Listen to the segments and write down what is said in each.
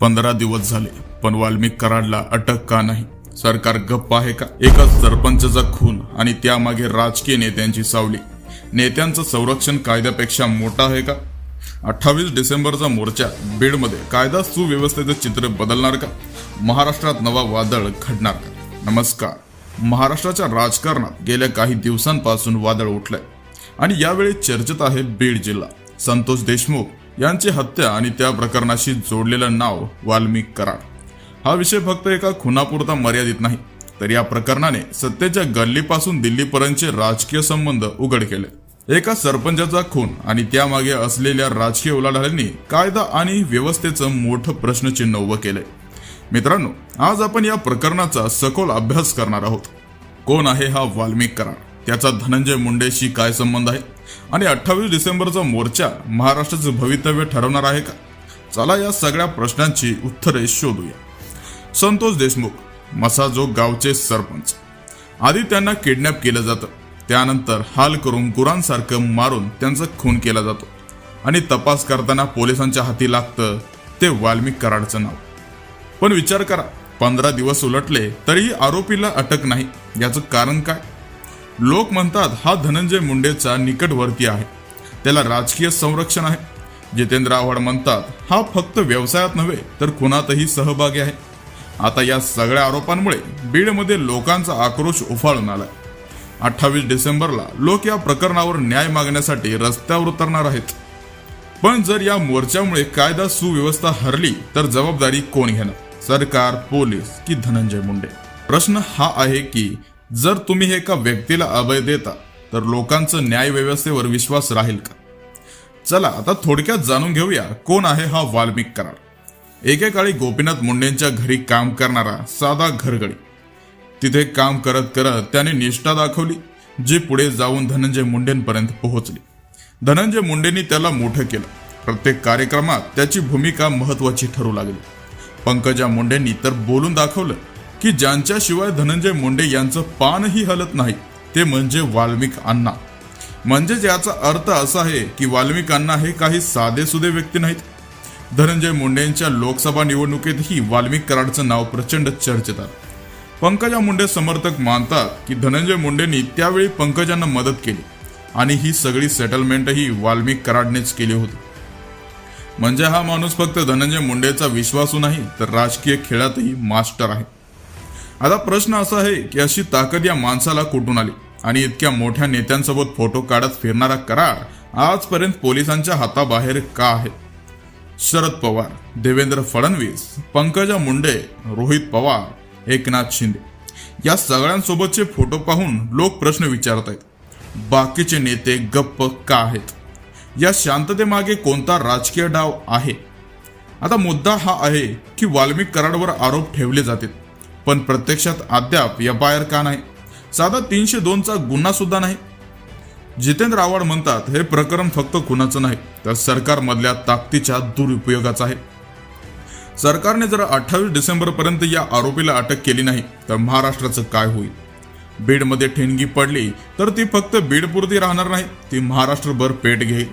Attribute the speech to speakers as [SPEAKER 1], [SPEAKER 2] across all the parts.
[SPEAKER 1] पंधरा दिवस झाले पण वाल्मिक कराडला अटक का नाही? सरकार गप्प आहे का? एका सरपंचचा खून आणि त्यामागे राजकीय नेत्यांची सावली. नेत्यांचं संरक्षण कायद्यापेक्षा मोठा आहे का? अठ्ठावीस डिसेंबरचा मोर्चा बीडमध्ये कायदा सुव्यवस्थेचं चित्र बदलणार का? महाराष्ट्रात नवा वादळ घडणार का? नमस्कार. महाराष्ट्राच्या राजकारणात गेल्या काही दिवसांपासून वादळ उठलंय. आणि यावेळी चर्चेत आहे बीड जिल्हा. संतोष देशमुख यांची हत्या आणि त्या प्रकरणाशी जोडलेलं नाव वाल्मिक कराड हा विषय फक्त एका खुनापुरता मर्यादित नाही तर या प्रकरणाने सत्तेच्या गल्लीपासून दिल्लीपर्यंतचे राजकीय संबंध उघड केले. एका सरपंचाचा खून आणि त्यामागे असलेल्या राजकीय उलाढालींनी कायदा आणि व्यवस्थेचं मोठं प्रश्नचिन्ह उभं केले मित्रांनो आज आपण या प्रकरणाचा सखोल अभ्यास करणार आहोत. कोण आहे हा वाल्मिक कराड त्याचा धनंजय मुंडेशी काय संबंध आहे? आणि अठ्ठावीस डिसेंबरचा मोर्चा महाराष्ट्राचं भवितव्य ठरवणार आहे का? चला या सगळ्या प्रश्नांची उत्तरे शोधूया. संतोष देशमुख मसाजोग गावचे सरपंच. आधी त्यांना किडनॅप केलं जातं. त्यानंतर हाल करून गुरांसारखं मारून त्यांचा खून केला जातो. आणि तपास करताना पोलिसांच्या हाती लागतं ते वाल्मिक कराडचं नाव. पण विचार करा पंधरा दिवस उलटले तरीही आरोपीला अटक नाही. याचं कारण काय? लोक म्हणतात हा धनंजय मुंडेचा निकटवर्ती आहे. त्याला राजकीय संरक्षण आहे. जितेंद्र आव्हाड म्हणतात हा फक्त व्यवसायात नव्हे तर खुनातही सहभागी आहे. आता या सगळ्या आरोपांमुळे बीडमध्ये लोकांचा आक्रोश उफाळून आलाय. अठ्ठावीस डिसेंबरला लोक या प्रकरणावर न्याय मागण्यासाठी रस्त्यावर उतरणार आहेत. पण जर या मोर्चामुळे कायदा सुव्यवस्था हरली तर जबाबदारी कोण घेणार? सरकार पोलीस की धनंजय मुंडे? प्रश्न हा आहे की जर तुम्ही एका व्यक्तीला अभय देता तर लोकांचं न्याय व्यवस्थेवर विश्वास राहील का? चला आता थोडक्यात जाणून घेऊया कोण आहे हा वाल्मिक कराड. एकेकाळी गोपीनाथ मुंडेंच्या घरी काम करणारा साधा घरगडी. तिथे काम करत करत त्याने निष्ठा दाखवली जी पुढे जाऊन धनंजय मुंडेंपर्यंत पोहोचली. धनंजय मुंडेंनी त्याला मोठं केलं. प्रत्येक कार्यक्रमात त्याची भूमिका महत्वाची ठरू लागली. पंकजा मुंडेंनी तर बोलून दाखवलं की ज्यांच्याशिवाय धनंजय मुंडे यांचं पानही हलत नाही ते म्हणजे वाल्मिक अण्णा. म्हणजेच याचा अर्थ असा आहे की वाल्मिक अण्णा हे काही साधेसुधे व्यक्ती नाहीत. धनंजय मुंडेंच्या लोकसभा निवडणुकीतही वाल्मिक कराडचं नाव प्रचंड चर्चेत आलं पंकजा मुंडे समर्थक मानतात की धनंजय मुंडेंनी त्यावेळी पंकजांना मदत केली आणि ही सगळी सेटलमेंटही वाल्मिक कराडनेच केली होती. म्हणजे हा माणूस फक्त धनंजय मुंडेचा विश्वासू नाही तर राजकीय खेळातही मास्टर आहे. आता प्रश्न असा आहे की अशी ताकद या माणसाला कुठून आली? आणि इतक्या मोठ्या नेत्यांसोबत फोटो काढत फिरणारा करार आजपर्यंत पोलिसांच्या हाताबाहेर का आहे? शरद पवार देवेंद्र फडणवीस पंकजा मुंडे रोहित पवार एकनाथ शिंदे या सगळ्यांसोबतचे फोटो पाहून लोक प्रश्न विचारत आहेत. बाकीचे नेते गप्प का आहेत? या शांततेमागे कोणता राजकीय डाव आहे? आता मुद्दा हा आहे की वाल्मिक कराडवर आरोप ठेवले जातील. पण प्रत्यक्षात अद्याप एफ आय आर का नाही? साधा तीनशे दोनचा गुन्हा सुद्धा नाही. जितेंद्र आव्हाड म्हणतात हे प्रकरण फक्त खुनाचं नाही तर सरकारमधल्या ताकदीच्या दुरुपयोगाचं आहे. सरकारने जर अठ्ठावीस डिसेंबर पर्यंत या आरोपीला अटक केली नाही तर महाराष्ट्राचं काय होईल? बीडमध्ये ठिणगी पडली तर ती फक्त बीडपुरती राहणार नाही ती महाराष्ट्रभर पेट घेईल.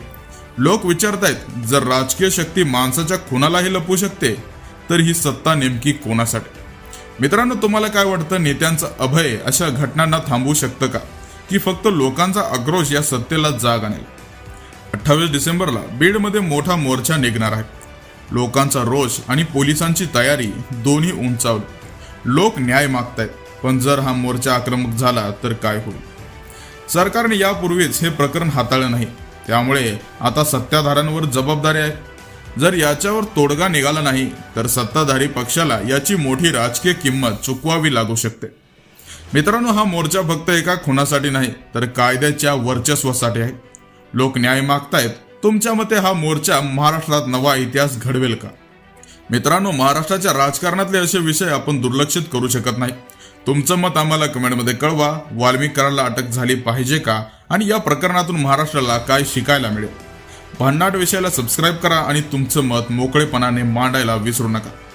[SPEAKER 1] लोक विचारतायत जर राजकीय शक्ती माणसाच्या खुनालाही लपवू शकते तर ही सत्ता नेमकी कोणासाठी? मित्रांनो तुम्हाला काय वाटतं? नेत्यांचं अभय अशा घटनांना थांबवू शकतं का? की फक्त लोकांचा आक्रोश या सत्तेला जाग आणेल? अठ्ठावीस डिसेंबरला बीडमध्ये मोठा मोर्चा निघणार आहे. लोकांचा रोष आणि पोलिसांची तयारी दोन्ही उंचावली. लोक न्याय मागतायत पण जर हा मोर्चा आक्रमक झाला तर काय होईल? सरकारने यापूर्वीच हे प्रकरण हाताळलं नाही. त्यामुळे आता सत्ताधाऱ्यांवर जबाबदारी आहे. जर याच्यावर तोडगा निघाला नाही तर सत्ताधारी पक्षाला याची मोठी राजकीय किंमत चुकवावी लागू शकते. मित्रांनो हा मोर्चा फक्त एका खुनासाठी नाही तर कायद्याच्या वर्चस्वासाठी आहे. लोक न्याय मागतायत. तुमच्या मते हा मोर्चा महाराष्ट्रात नवा इतिहास घडवेल का? मित्रांनो महाराष्ट्राच्या राजकारणातले असे विषय आपण दुर्लक्षित करू शकत नाही. तुमचं मत आम्हाला कमेंटमध्ये कळवा. वाल्मिक अटक झाली पाहिजे का? आणि या प्रकरणातून महाराष्ट्राला काय शिकायला मिळेल? भन्नाट विषयाला सबस्क्राईब करा आणि तुमचं मत मोकळेपणाने मांडायला विसरू नका.